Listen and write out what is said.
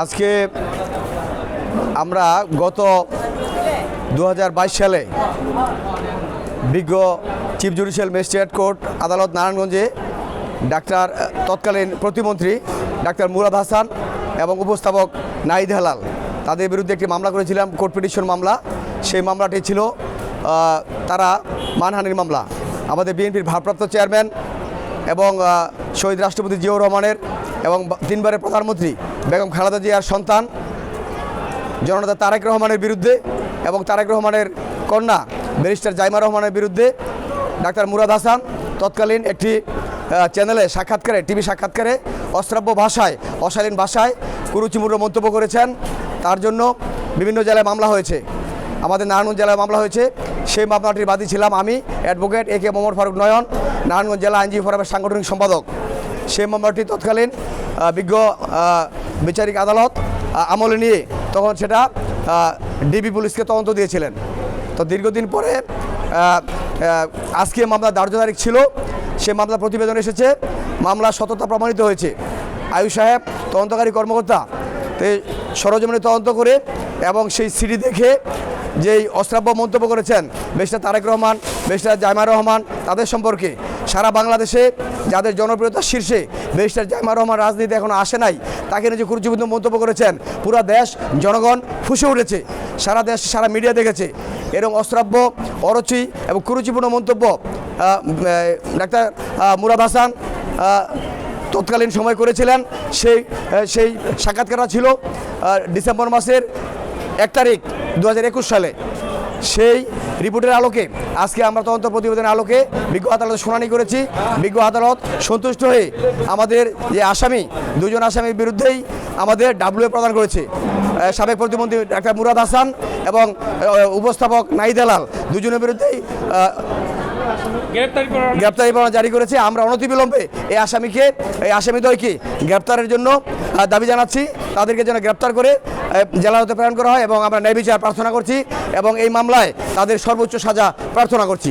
আজকে আমরা গত দু হাজার বাইশ সালে বিজ্ঞ চিফ জুডিশিয়াল ম্যাজিস্ট্রেট কোর্ট, আদালত নারায়ণগঞ্জে ডাক্তার তৎকালীন প্রতিমন্ত্রী ডাক্তার মুরাদ হাসান এবং উপস্থাপক নাইদ হালাল। তাদের বিরুদ্ধে একটি মামলা করেছিলাম, কোর্ট পিটিশন মামলা। সেই মামলাটি ছিল তারা মানহানির মামলা। আমাদের বিএনপির ভারপ্রাপ্ত চেয়ারম্যান এবং শহীদ রাষ্ট্রপতি জিয়াউর রহমানের এবং তিনবারের প্রধানমন্ত্রী বেগম খালেদা জিয়ার সন্তান, জননেতা তারেক রহমানের বিরুদ্ধে এবং তারেক রহমানের কন্যা ব্যারিস্টার জাইমা রহমানের বিরুদ্ধে ডাক্তার মুরাদ হাসান তৎকালীন একটি চ্যানেলে সাক্ষাৎকারে টিভি সাক্ষাৎকারে অশ্রাব্য ভাষায়, অশালীন ভাষায় কুরুচিমূর্ণ মন্তব্য করেছেন। তার জন্য বিভিন্ন জেলায় মামলা হয়েছে। আমাদের নারায়ণগঞ্জ জেলায় মামলা হয়েছে। সেই মামলাটির বাদী ছিলাম আমি advocate A K Mohammad Faruk Nayan, Narayanganj জেলা আইনজীবী ফোরামের সাংগঠনিক সম্পাদক। সেই মামলাটি তৎকালীন বিজ্ঞ বিচারিক আদালত আমলে নিয়ে তখন সেটা ডিবি পুলিশকে তদন্ত দিয়েছিলেন। তো দীর্ঘদিন পরে আজকে মামলা ধার্য তারিখ ছিল। সে মামলা প্রতিবেদন এসেছে। মামলা সততা প্রমাণিত হয়েছে। আয়ু সাহেব, তদন্তকারী কর্মকর্তা সরজমিনে তদন্ত করে এবং সেই সিডি দেখে যেই অশ্রাব্য মন্তব্য করেছেন বেশটা তারেক রহমান বেশটা জাইমা রহমান, তাদের সম্পর্কে সারা বাংলাদেশে যাদের জনপ্রিয়তার শীর্ষে বেশটার জাইমা রহমান রাজনীতি এখনও আসে নাই, তাকে নিজে কুরুচিপূর্ণ মন্তব্য করেছেন, পুরো দেশ, জনগণ ফুসে উঠেছে, সারা দেশ, সারা মিডিয়া দেখেছে। এরকম অশ্রাব্য, অরচি এবং কুরুচিপূর্ণ মন্তব্য ডাক্তার মুরাদ হাসান তৎকালীন সময় করেছিলেন, সেই সেই সাক্ষাৎকারটা ছিল ডিসেম্বর মাসের এক তারিখ দু হাজার একুশ সালে। সেই রিপোর্টের আলোকে, আজকে আমরা তদন্ত প্রতিবেদনের আলোকে বিজ্ঞ আদালতে শুনানি করেছি। বিজ্ঞ আদালত সন্তুষ্ট হয়ে আমাদের যে আসামি, দুজন আসামির বিরুদ্ধেই আমাদের ডাব্লিউ প্রদান করেছে। সাবেক প্রতিমন্ত্রী ডাক্তার মুরাদ হাসান এবং উপস্থাপক নাইদালাল দুজনের বিরুদ্ধেই গ্রেপ্তারি পরোয়ানা জারি করেছে। আমরা অনতিবিলম্বে এই আসামিকে, এই আসামিদ্বয়কে গ্রেপ্তারের জন্য দাবি জানাচ্ছি। তাদেরকে যেন গ্রেপ্তার করে জেলাতে প্রেরণ করা হয় এবং আমরা ন্যায় বিচার প্রার্থনা করছি এবং এই মামলায় তাদের সর্বোচ্চ সাজা প্রার্থনা করছি।